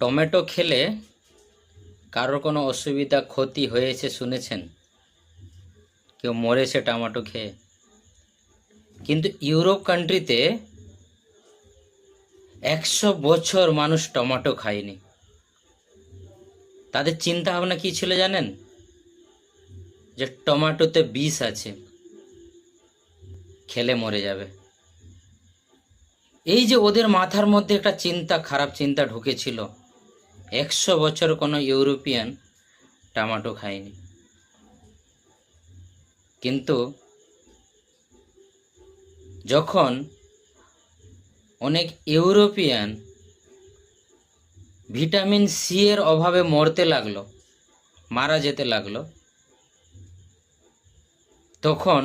Tomato খেলে কারোর কোনো অসুবিধা, ক্ষতি হয়েছে শুনেছেন? কেউ মরেছে টমেটো খেয়ে? কিন্তু ইউরোপ কান্ট্রিতে একশো বছর মানুষ টমেটো খায়নি। তাদের চিন্তা ভাবনা কি ছিল জানেন? যে টমেটোতে বিষ আছে, খেলে মরে যাবে। এই যে ওদের মাথার মধ্যে একটা চিন্তা, খারাপ চিন্তা ঢুকেছিল একশো বছর কোনো ইউরোপিয়ান টমেটো খায়নি। কিন্তু যখন অনেক ইউরোপিয়ান ভিটামিন সি এর অভাবে মরতে লাগল, মারা যেতে লাগল, তখন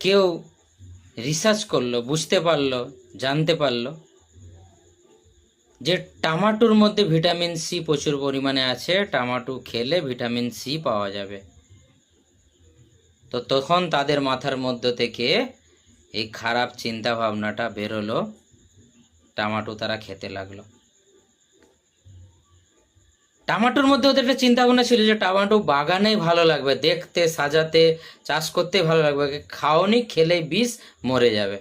কেউ রিসার্চ করল, বুঝতে পারল, জানতে পারল যে টামাটোর মধ্যে ভিটামিন সি প্রচুর পরিমাণে আছে, টামাটো খেলে ভিটামিন সি পাওয়া যাবে। তো তখন তাদের মাথার মধ্য থেকে এই খারাপ চিন্তা ভাবনাটা বেরোলো টামাটো তারা খেতে লাগল। টামাটোর মধ্যে ওদের একটা চিন্তা ভাবনা ছিল যে টামাটো বাগানেই ভালো লাগবে, দেখতে, সাজাতে, চাষ করতে ভালো লাগবে, খাওনি খেলে বিষ মরে যাবে।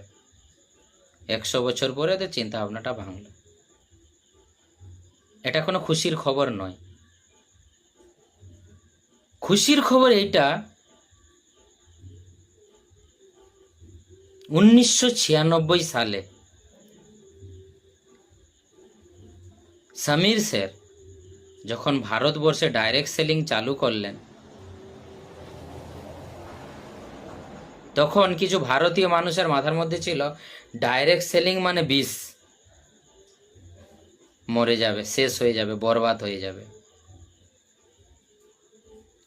একশো বছর পরে ওদের চিন্তা ভাবনাটা ভাঙলো। এটা কোনো খুশির খবর নয়। খুশির খবর এইটা, উনিশশো ছিয়ানব্বই সালে সমীর স্যার যখন ভারতবর্ষে ডাইরেক্ট সেলিং চালু করলেন, তখন কিছু ভারতীয় মানুষের মাথার মধ্যে ছিল, ডাইরেক্ট সেলিং মানে বিষ। মরে যাবে, শেষ হয়ে যাবে, বরবাদ হয়ে যাবে।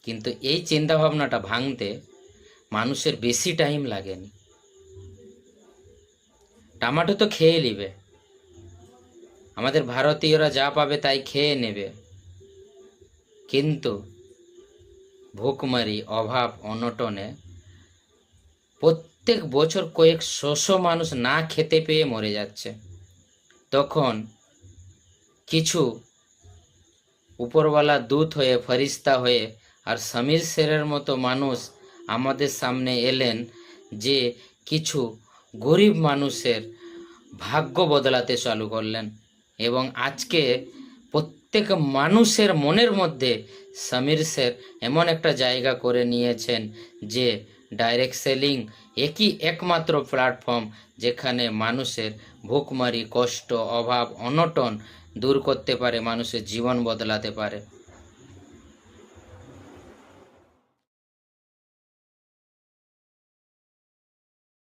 কিন্তু এই চিন্তা ভাবনাটা ভাঙতে মানুষের বেশি টাইম লাগেনি। টমাটো তো খেয়ে নিবে। আমাদের ভারতীয়রা যা পাবে তাই খেয়ে নেবে। কিন্তু ভুকমারি অভাব, অনটনে প্রত্যেক বছর কয়েক শোষো মানুষ না খেতে পেয়ে মরে যাচ্ছে। তখন কিছু উপরওয়ালা দূত হয়ে ফরিস্তা হয়ে আর সমীর সেরের মতো মানুষ আমাদের সামনে এলেন যে কিছু গরিব মানুষের ভাগ্য বদলাতে চালু করলেন এবং আজকে প্রত্যেক মানুষের মনের মধ্যে সমীর শের এমন একটা জায়গা করে নিয়েছেন যে ডাইরেক্ট সেলিং একই একমাত্র প্ল্যাটফর্ম যেখানে মানুষের ভুকমারি কষ্ট অভাব অনটন দূর করতে পারে মানুষের জীবন বদলাতে পারে।